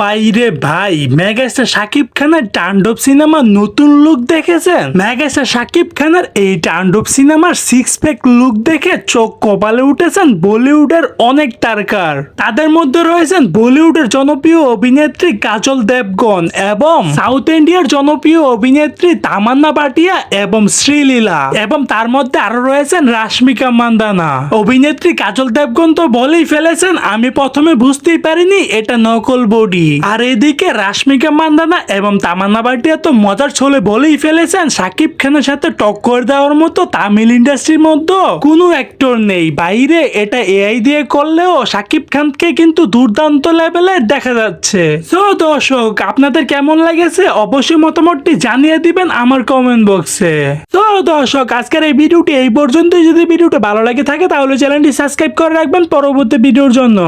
বাইরে ভাই, মেগাস্টার শাকিব খানের টান্ডব সিনেমা নতুন লুক দেখেছেন? মেগাস্টার শাকিব খানের এই টান্ডব সিনেমার সিক্স প্যাক লুক দেখে চোখ কপালে উঠেছেন বলিউডের অনেক তারকার। তাদের মধ্যে রয়েছেন বলিউডের জনপ্রিয় অভিনেত্রী কাজল দেবগন এবং সাউথ ইন্ডিয়ার জনপ্রিয় অভিনেত্রী তামান্না পাটিয়া এবং শ্রীলীলা এবং তার মধ্যে আরও রয়েছেন রাশ্মিকা মান্দানা। অভিনেত্রী কাজল দেবগন তো বলেই ফেলেছেন, আমি প্রথমে বুঝতেই পারিনি এটা নকল বডি আর এদিকে রাশ্মিকা মান্দানা এবং তামান্না ভাটিয়া তো মজার ছলে বলেই ফেলেছেন সাকিব খানের সাথে টক্কর দেওয়ার মতো তামিল ইন্ডাস্ট্রির মধ্যে কোনো অ্যাক্টর নেই। বাইরে এটা এআই দিয়ে করলেও সাকিব খানকে কিন্তু দুর্দান্ত লেভেলে দেখা যাচ্ছে। তো দর্শক, আপনাদের কেমন লেগেছে? অবশ্যই মতামতটি জানিয়ে দিবেন আমার কমেন্ট বক্সে তো দর্শক, আজকের এই ভিডিওটি এই পর্যন্তই। যদি ভিডিওটি ভালো লাগে থাকে, তাহলে চ্যানেলটি সাবস্ক্রাইব করে রাখবেন পরবর্তী ভিডিওর জন্য।